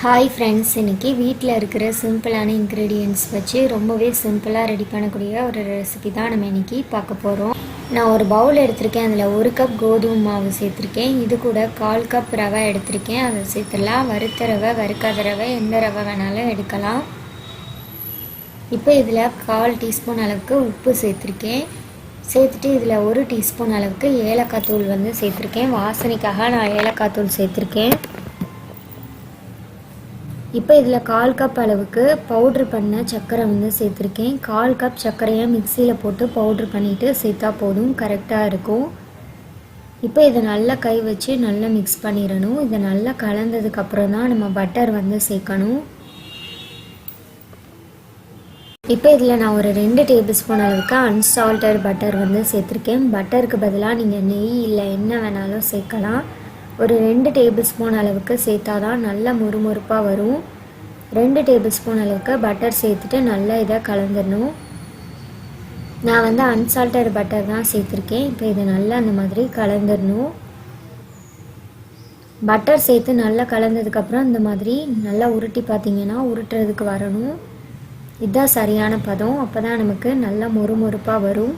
Hi friends இன்றைக்கி வீட்டில் இருக்கிற சிம்பிளான இன்க்ரீடியன்ட்ஸ் வச்சு ரொம்பவே சிம்பிளாக ரெடி பண்ணக்கூடிய ஒரு ரெசிபி தான் நம்ம இன்றைக்கி பார்க்க போகிறோம் நான் ஒரு பவுல் எடுத்திருக்கேன் அதில் ஒரு கப் கோதுமை மாவு சேர்த்துருக்கேன். இது கூட கால் கப் ரவை எடுத்திருக்கேன். அதை சேர்த்துடலாம். வறுத்த ரவை வறுக்காத ரவை எந்த ரவை வேணாலும் எடுக்கலாம். இப்போ இதில் கால் டீஸ்பூன் அளவுக்கு உப்பு சேர்த்துருக்கேன். சேர்த்துட்டு இதில் ஒரு டீஸ்பூன் அளவுக்கு ஏலக்காய் தூள் வந்து சேர்த்துருக்கேன். வாசனைக்காக நான் ஏலக்காய் தூள் சேர்த்துருக்கேன். இப்போ இதில் கால் கப் அளவுக்கு பவுட்ரு பண்ண சர்க்கரை வந்து சேர்த்துருக்கேன். கால் கப் சர்க்கரையை மிக்சியில் போட்டு பவுட்ரு பண்ணிவிட்டு சேர்த்தா போதும் கரெக்டாக இருக்கும். இப்போ இதை நல்லா கை வச்சு நல்லா மிக்ஸ் பண்ணிடணும். இதை நல்லா கலந்ததுக்கப்புறம் தான் நம்ம பட்டர் வந்து சேர்க்கணும். இப்போ இதில் நான் ஒரு ரெண்டு டேபிள் ஸ்பூன் அளவுக்கு அன்சால்டட் பட்டர் வந்து சேர்த்துருக்கேன். பட்டருக்கு பதிலாக நீங்கள் நெய் இல்லை என்ன வேணாலும் சேர்க்கலாம். ஒரு ரெண்டு டேபிள் ஸ்பூன் அளவுக்கு சேர்த்தா தான் நல்லா முறுமுறுப்பாக வரும். ரெண்டு டேபிள் ஸ்பூன் அளவுக்கு பட்டர் சேர்த்துட்டு நல்லா இதை கலந்துடணும். நான் வந்து அன்சால்டட் பட்டர் தான் சேர்த்துருக்கேன். இப்போ இதை நல்லா அந்த மாதிரி கலந்துடணும். பட்டர் சேர்த்து நல்லா கலந்ததுக்கப்புறம் இந்த மாதிரி நல்லா உருட்டி பார்த்தீங்கன்னா உருட்டுறதுக்கு வரணும். இதுதான் சரியான பதம். அப்போ தான் நமக்கு நல்லா மொறுமொறுப்பாக வரும்.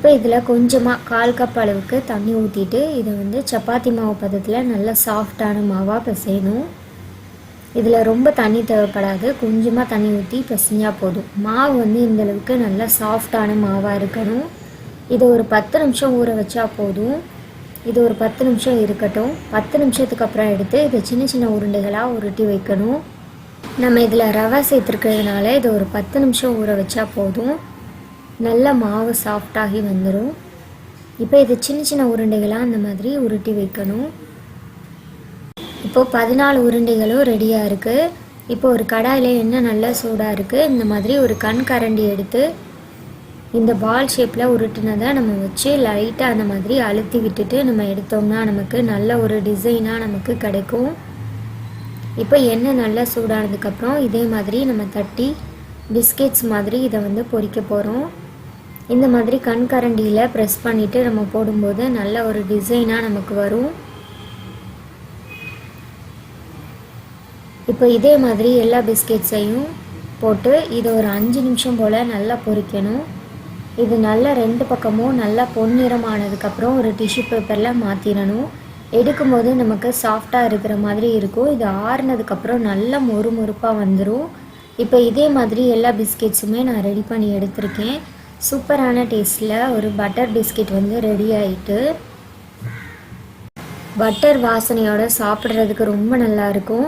இப்போ இதில் கொஞ்சமாக கால் கப் அளவுக்கு தண்ணி ஊற்றிட்டு இதை வந்து சப்பாத்தி மாவு பதத்தில் நல்லா சாஃப்டான மாவாக பிசையணும். இதில் ரொம்ப தண்ணி தேவைப்படாது. கொஞ்சமாக தண்ணி ஊற்றி பிசைஞ்சால் போதும். மாவு வந்து இந்தளவுக்கு நல்லா சாஃப்டான மாவாக இருக்கணும். இதை ஒரு பத்து நிமிஷம் ஊற வச்சா போதும். இது ஒரு பத்து நிமிஷம் இருக்கட்டும். பத்து நிமிஷத்துக்கு அப்புறம் எடுத்து இதை சின்ன சின்ன உருண்டைகளாக உருட்டி வைக்கணும். நம்ம இதில் ரவை சேர்த்துருக்கிறதுனால இதை ஒரு பத்து நிமிஷம் ஊற வச்சா போதும். நல்ல மாவு சாஃப்டாகி வந்துடும் இப்போ இது சின்ன சின்ன உருண்டைகளாக அந்த மாதிரி உருட்டி வைக்கணும். இப்போது பதினாலு உருண்டைகளும் ரெடியாக இருக்குது இப்போ ஒரு கடாயில் எண்ணெய் நல்லா சூடாக இருக்குது இந்த மாதிரி ஒரு கண் கரண்டி எடுத்து இந்த பால் ஷேப்பில் உருட்டினதை நம்ம வச்சு லைட்டாக அந்த மாதிரி அழுத்தி விட்டுட்டு நம்ம எடுத்தோம்னா நமக்கு நல்ல ஒரு டிசைனாக நமக்கு கிடைக்கும். இப்போ எண்ணெய் நல்லா சூடானதுக்கப்புறம் இதே மாதிரி நம்ம தட்டி பிஸ்கெட்ஸ் மாதிரி இதை வந்து பொறிக்க போகிறோம் இந்த மாதிரி கண் கரண்டியில் ப்ரெஸ் பண்ணிவிட்டு நம்ம போடும்போது நல்ல ஒரு டிசைனாக நமக்கு வரும். இப்போ இதே மாதிரி எல்லா பிஸ்கெட்ஸையும் போட்டு இதை ஒரு அஞ்சு நிமிஷம் போல் நல்லா பொரிக்கணும் இது நல்லா ரெண்டு பக்கமும் நல்லா பொன்னிறமானதுக்கப்புறம் ஒரு டிஷ்யூ பேப்பரில் மாற்றிடணும் எடுக்கும்போது நமக்கு சாஃப்டாக இருக்கிற மாதிரி இருக்கும். இது ஆறுனதுக்கப்புறம் நல்லா மொறு மொறுப்பாக வந்துடும் இப்போ இதே மாதிரி எல்லா பிஸ்கெட்ஸுமே நான் ரெடி பண்ணி எடுத்திருக்கேன். சூப்பரான டேஸ்ட்டில் ஒரு பட்டர் பிஸ்கெட் வந்து ரெடி ஆகிட்டு பட்டர் வாசனையோட சாப்பிட்றதுக்கு ரொம்ப நல்லாயிருக்கும்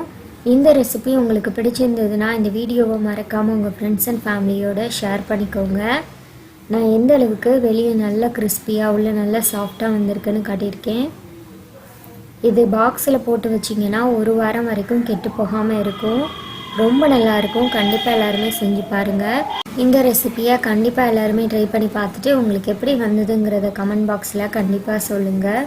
இந்த ரெசிபி உங்களுக்கு பிடிச்சிருந்ததுன்னா இந்த வீடியோவை மறக்காமல் உங்கள் ஃப்ரெண்ட்ஸ் அண்ட் ஃபேமிலியோட ஷேர் பண்ணிக்கோங்க. நான் எந்த அளவுக்கு வெளியே நல்லா கிறிஸ்பியாக உள்ள நல்லா சாஃப்டாக வந்திருக்குன்னு காட்டியிருக்கேன். இது பாக்ஸில் போட்டு வச்சிங்கன்னா ஒரு வாரம் வரைக்கும் கெட்டு போகாமல் இருக்கும். ரொம்ப நல்லாயிருக்கும். கண்டிப்பாக எல்லாருமே செஞ்சு பாருங்கள் இந்த ரெசிப்பியை கண்டிப்பாக எல்லாருமே ட்ரை பண்ணி பார்த்துட்டு உங்களுக்கு எப்படி வந்ததுங்கிறத கமெண்ட் பாக்ஸில் கண்டிப்பாக சொல்லுங்கள்